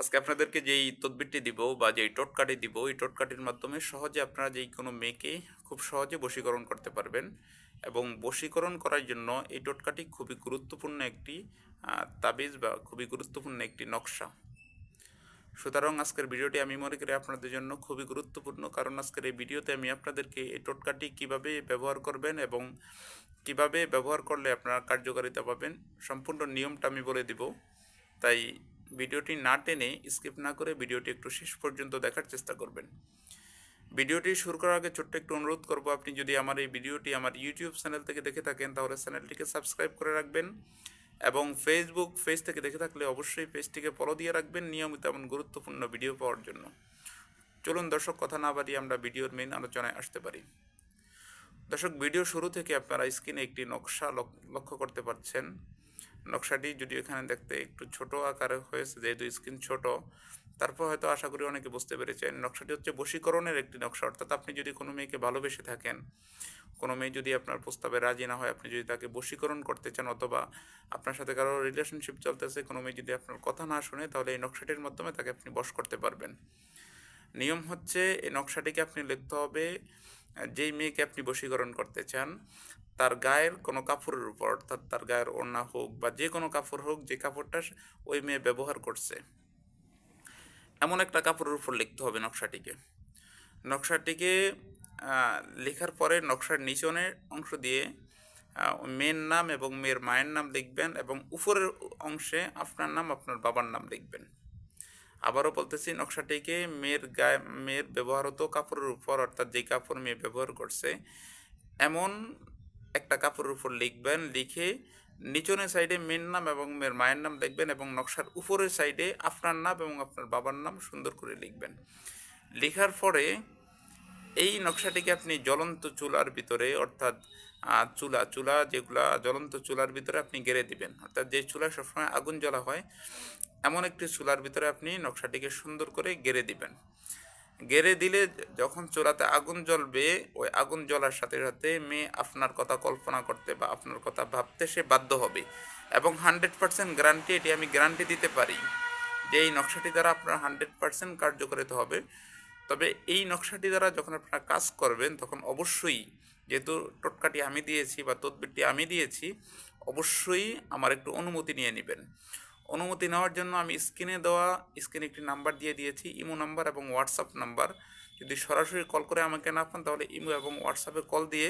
আজকে আপনাদেরকে যেই তদবিরটি দিব বা যেই টোটকাটি দিব, এই টোটকাটির মাধ্যমে সহজে আপনারা যেই কোনো মেয়েকে খুব সহজে বশীকরণ করতে পারবেন এবং বশীকরণ করার জন্য এই টোটকাটি খুবই গুরুত্বপূর্ণ একটি তাবিজ বা খুবই গুরুত্বপূর্ণ একটি নকশা। সুতরাং আজকের ভিডিওটি আমি মনে করি আপনাদের জন্য খুবই গুরুত্বপূর্ণ, কারণ আজকের এই ভিডিওতে আমি আপনাদেরকে এই টোটকাটি কীভাবে ব্যবহার করবেন এবং কীভাবে ব্যবহার করলে আপনারা কার্যকারিতা পাবেন, সম্পূর্ণ নিয়মটা আমি বলে দিব। তাই ভিডিওটি না টেনে স্কিপ না করে ভিডিওটি একটু শেষ পর্যন্ত দেখার চেষ্টা করবেন। ভিডিওটি শুরু করার আগে ছোট্ট একটু অনুরোধ করব, আপনি যদি আমার এই ভিডিওটি আমার ইউটিউব চ্যানেল থেকে দেখে থাকেন, তাহলে চ্যানেলটিকে সাবস্ক্রাইব করে রাখবেন এবং ফেসবুক পেজ থেকে দেখে থাকলে অবশ্যই পেজটিকে ফলো দিয়ে রাখবেন নিয়মিত এমন গুরুত্বপূর্ণ ভিডিও পাওয়ার জন্য। চলুন দর্শক, কথা না বাড়িয়ে আমরা ভিডিওর মেইন আলোচনায় আসতে পারি। দর্শক ভিডিও শুরু থেকে আপনারা স্ক্রিনে একটি নকশা লক- লক্ষ্য করতে পারছেন। নকশাটি যদি এখানে দেখতে একটু ছোট আকারে হয়েছে, যেহেতু স্ক্রিন ছোট, তারপর হয়তো আশা করি অনেকে বুঝতে পেরেছেন। নকশাটি হচ্ছে বশীকরণের একটি নকশা, অর্থাৎ আপনি যদি কোনো মেয়েকে ভালোবেসে থাকেন, কোনো মেয়ে যদি আপনার প্রস্তাবে রাজি না হয়, আপনি যদি তাকে বশীকরণ করতে চান অথবা আপনার সাথে কারও রিলেশনশিপ চলতেছে, কোনো মেয়ে যদি আপনার কথা না শুনে, তাহলে এই নকশাটির মাধ্যমে তাকে আপনি বশ করতে পারবেন। নিয়ম হচ্ছে, এই নকশাটিকে আপনি লিখতে হবে যেই মেয়েকে আপনি বশীকরণ করতে চান, তার গায়ের কোনো কাপড়ের উপর, অর্থাৎ তার গায়ের ওড়না হোক বা যে কোনো কাপড় হোক, যে কাপড়টা ওই মেয়ে ব্যবহার করছে, এমন একটা কাপড়ের উপর লিখতে হবে নকশাটিকে। নকশাটিকে লেখার পরে নকশার নিচনের অংশ দিয়ে মেয়ের নাম এবং মেয়ের মায়ের নাম লিখবেন এবং উপরের অংশে আপনার নাম, আপনার বাবার নাম লিখবেন। আবারও বলতেছি, নকশাটিকে মেয়ের গায়ে, মেয়ের ব্যবহারত কাপড়ের উপর, অর্থাৎ যে কাপড় মেয়ে ব্যবহার করছে, এমন একটা কাপড়ের উপর লিখবেন, লিখে নিচনের সাইডে মেয়ের নাম এবং মেয়ের মায়ের নাম লিখবেন এবং নকশার উপরের সাইডে আপনার নাম এবং আপনার বাবার নাম সুন্দর করে লিখবেন। লেখার পরে এই নকশাটিকে আপনি জ্বলন্ত চুলার ভিতরে, অর্থাৎ চুলা চুলা যেগুলা জ্বলন্ত চুলার ভিতরে আপনি গেড়ে দিবেন। অর্থাৎ যে চুলায় সবসময় আগুন জ্বলা হয়, এমন একটি চুলার ভিতরে আপনি নকশাটিকে সুন্দর করে গেড়ে দিবেন। গেড়ে দিলে যখন চুলাতে আগুন জ্বলবে, ওই আগুন জ্বলার সাথে সাথে মেয়ে আপনার কথা কল্পনা করতে বা আপনার কথা ভাবতে সে বাধ্য হবে। এবং হান্ড্রেড পার্সেন্ট গ্যারান্টি, এটি আমি গ্যারান্টি দিতে পারি যে এই নকশাটি দ্বারা আপনার হান্ড্রেড পার্সেন্ট কার্যকরিত হবে। তবে এই নকশাটি দ্বারা যখন আপনারা কাজ করবেন, তখন অবশ্যই যেহেতু টোটকাটি আমি দিয়েছি বা তদবিরটি আমি দিয়েছি, অবশ্যই আমার একটু অনুমতি নিয়ে নেবেন। অনুমতি নেওয়ার জন্য আমি স্ক্রিনে দেওয়া, স্ক্রিনে একটি নাম্বার দিয়ে দিয়েছি, ইমো নাম্বার এবং হোয়াটসঅ্যাপ নাম্বার। যদি সরাসরি কল করে আমাকে না পান, তাহলে ইমো এবং হোয়াটসঅ্যাপে কল দিয়ে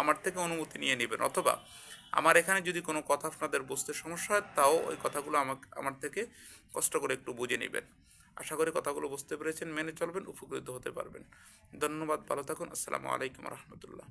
আমার থেকে অনুমতি নিয়ে নেবেন। অথবা আমার এখানে যদি কোনো কথা আপনাদের বুঝতে সমস্যা হয়, তাও ওই কথাগুলো আমাকে, আমার থেকে কষ্ট করে একটু বুঝে নেবেন। আশা করি কথাগুলো বুঝতে পেরেছেন, মেনে চলবেন, উপকৃত হতে পারবেন। ধন্যবাদ, ভালো থাকুন, আসসালামু আলাইকুম রহমতুল্লাহ।